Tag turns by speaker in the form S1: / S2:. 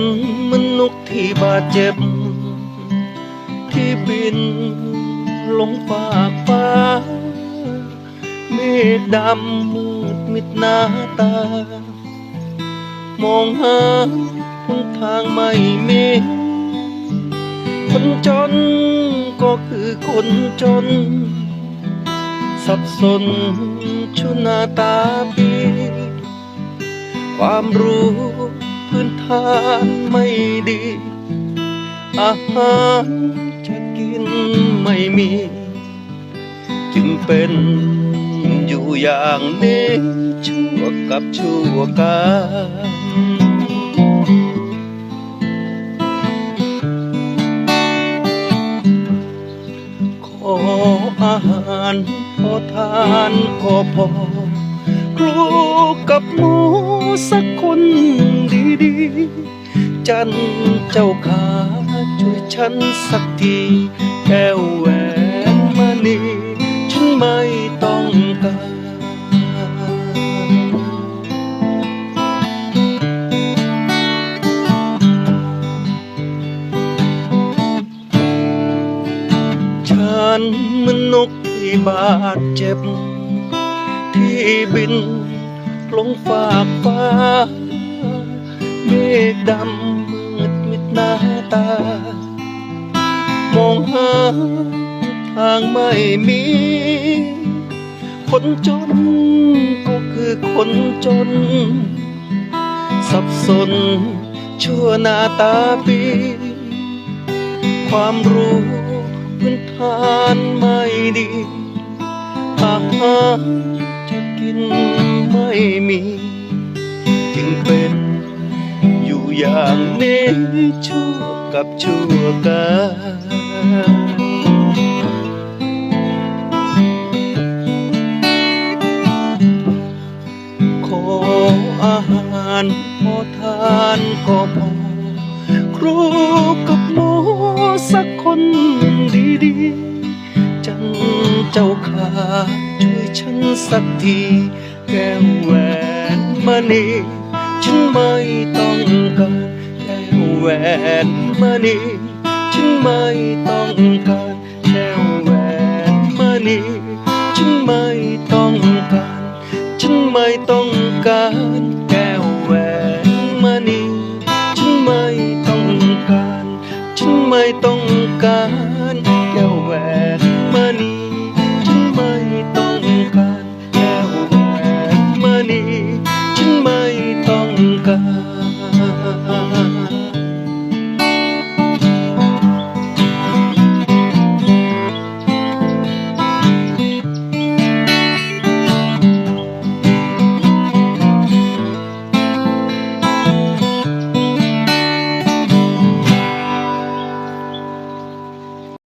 S1: นมันนกที่บาดเจ็บ ที่บินลงฟากฟ้า เมฆดำมืดมิดหน้าตา มองหาหนทางไม่มี คนจนก็คือคนจน สับสนชุนหน้าตาปีความรู้านไม่ดี อาหารจะกินไม่มี จึงเป็นอยู่อย่างนี้ชั่วกับชั่วกันขออาหารพอทานก็พอ ครูกับหมูสักคนดีๆ จันเจ้าขาช่วยฉันสักทีแก้วแหวนมณีฉันไม่ต้องการฉันมันนกที่บาดเจ็บ ที่บิน ลงฟากฟ้า เมฆดำมืดมิดหน้าตา มองหาทางไม่มี คนจนก็คือคนจน สับสนชั่วหน้าตาปี ความรู้พื้นฐานไม่ดีอาหาร กินไม่มี จึงเป็นอยู่อย่างนี้ชั่วกับชั่วกันขออาหารพอทานก็พอครูกับหมอสักคนดีๆ จันเจ้าขา ช่วยฉันสักทีแก้วแหวนมณีฉันไม่ต้องการแก้วแหวนมณีฉันไม่ต้องการแก้วแหวนมณีฉันไม่ต้องการ ฉันไม่ต้องการแก้วแหวนมณีฉันไม่ต้องการ ฉันไม่ต้องการ